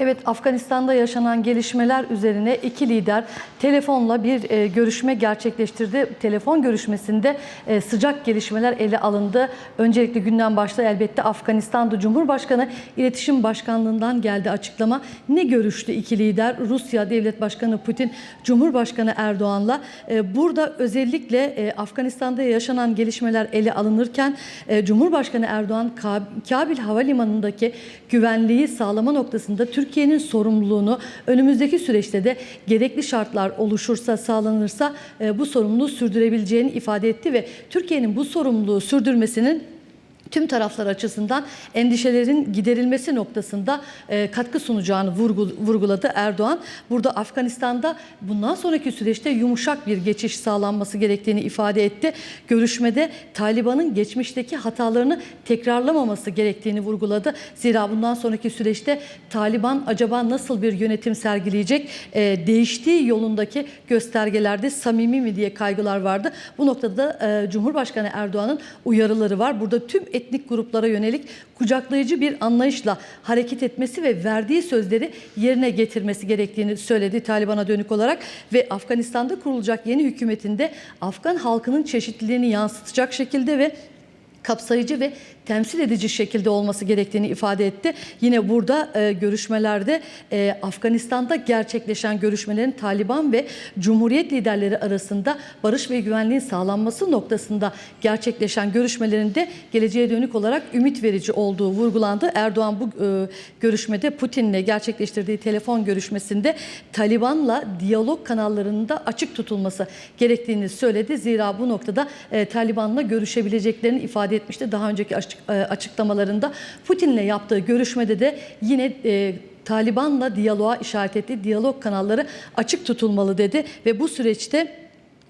Evet, Afganistan'da yaşanan gelişmeler üzerine iki lider telefonla bir e, görüşme gerçekleştirdi. Telefon görüşmesinde e, sıcak gelişmeler ele alındı. Öncelikle günden başta elbette Afganistan'da Cumhurbaşkanı İletişim Başkanlığı'ndan geldi açıklama. Ne görüştü iki lider? Rusya Devlet Başkanı Putin, Cumhurbaşkanı Erdoğan'la. E, burada özellikle e, Afganistan'da yaşanan gelişmeler ele alınırken e, Cumhurbaşkanı Erdoğan Kab- Kabil Havalimanı'ndaki güvenliği sağlama noktasında Türkiye'nin sorumluluğunu önümüzdeki süreçte de gerekli şartlar oluşursa, sağlanırsa e, bu sorumluluğu sürdürebileceğini ifade etti ve Türkiye'nin bu sorumluluğu sürdürmesinin tüm taraflar açısından endişelerin giderilmesi noktasında e, katkı sunacağını vurgu- vurguladı Erdoğan. Burada Afganistan'da bundan sonraki süreçte yumuşak bir geçiş sağlanması gerektiğini ifade etti. Görüşmede Taliban'ın geçmişteki hatalarını tekrarlamaması gerektiğini vurguladı. Zira bundan sonraki süreçte Taliban acaba nasıl bir yönetim sergileyecek? E, değiştiği yolundaki göstergelerde samimi mi diye kaygılar vardı. Bu noktada da e, Cumhurbaşkanı Erdoğan'ın uyarıları var. Burada tüm etnik gruplara yönelik kucaklayıcı bir anlayışla hareket etmesi ve verdiği sözleri yerine getirmesi gerektiğini söyledi Taliban'a dönük olarak ve Afganistan'da kurulacak yeni hükümetinde Afgan halkının çeşitliliğini yansıtacak şekilde ve kapsayıcı ve temsil edici şekilde olması gerektiğini ifade etti. Yine burada e, görüşmelerde e, Afganistan'da gerçekleşen görüşmelerin Taliban ve Cumhuriyet liderleri arasında barış ve güvenliğin sağlanması noktasında gerçekleşen görüşmelerinde geleceğe dönük olarak ümit verici olduğu vurgulandı. Erdoğan bu e, görüşmede Putin'le gerçekleştirdiği telefon görüşmesinde Taliban'la diyalog kanallarının da açık tutulması gerektiğini söyledi. Zira bu noktada e, Taliban'la görüşebileceklerini ifade etmişti. Daha önceki açık, açıklamalarında Putin'le yaptığı görüşmede de yine e, Taliban'la diyaloğa işaret etti. Diyalog kanalları açık tutulmalı dedi ve bu süreçte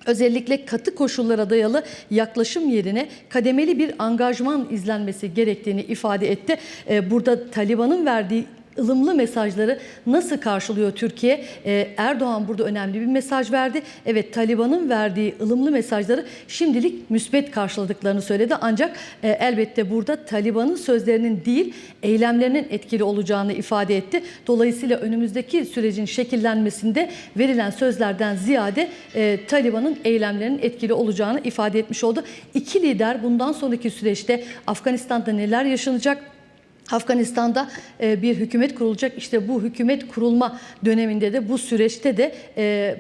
özellikle katı koşullara dayalı yaklaşım yerine kademeli bir angajman izlenmesi gerektiğini ifade etti. Ee, Burada Taliban'ın verdiği ılımlı mesajları nasıl karşılıyor Türkiye? Ee, Erdoğan burada önemli bir mesaj verdi. Evet Taliban'ın verdiği ılımlı mesajları şimdilik müsbet karşıladıklarını söyledi. Ancak e, elbette burada Taliban'ın sözlerinin değil eylemlerinin etkili olacağını ifade etti. Dolayısıyla önümüzdeki sürecin şekillenmesinde verilen sözlerden ziyade e, Taliban'ın eylemlerinin etkili olacağını ifade etmiş oldu. İki lider bundan sonraki süreçte Afganistan'da neler yaşanacak? Afganistan'da e, bir hükümet kurulacak. İşte bu hükümet kurulma döneminde de bu süreçte de e,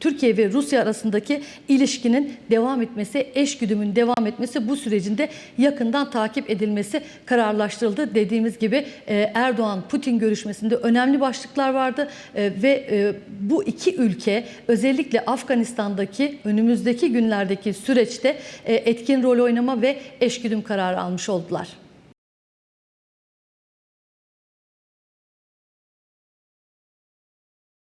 Türkiye ve Rusya arasındaki ilişkinin devam etmesi, eşgüdümün devam etmesi bu sürecinde yakından takip edilmesi kararlaştırıldı. Dediğimiz gibi e, Erdoğan-Putin görüşmesinde önemli başlıklar vardı ve bu iki ülke özellikle Afganistan'daki önümüzdeki günlerdeki süreçte etkin rol oynama ve eşgüdüm kararı almış oldular.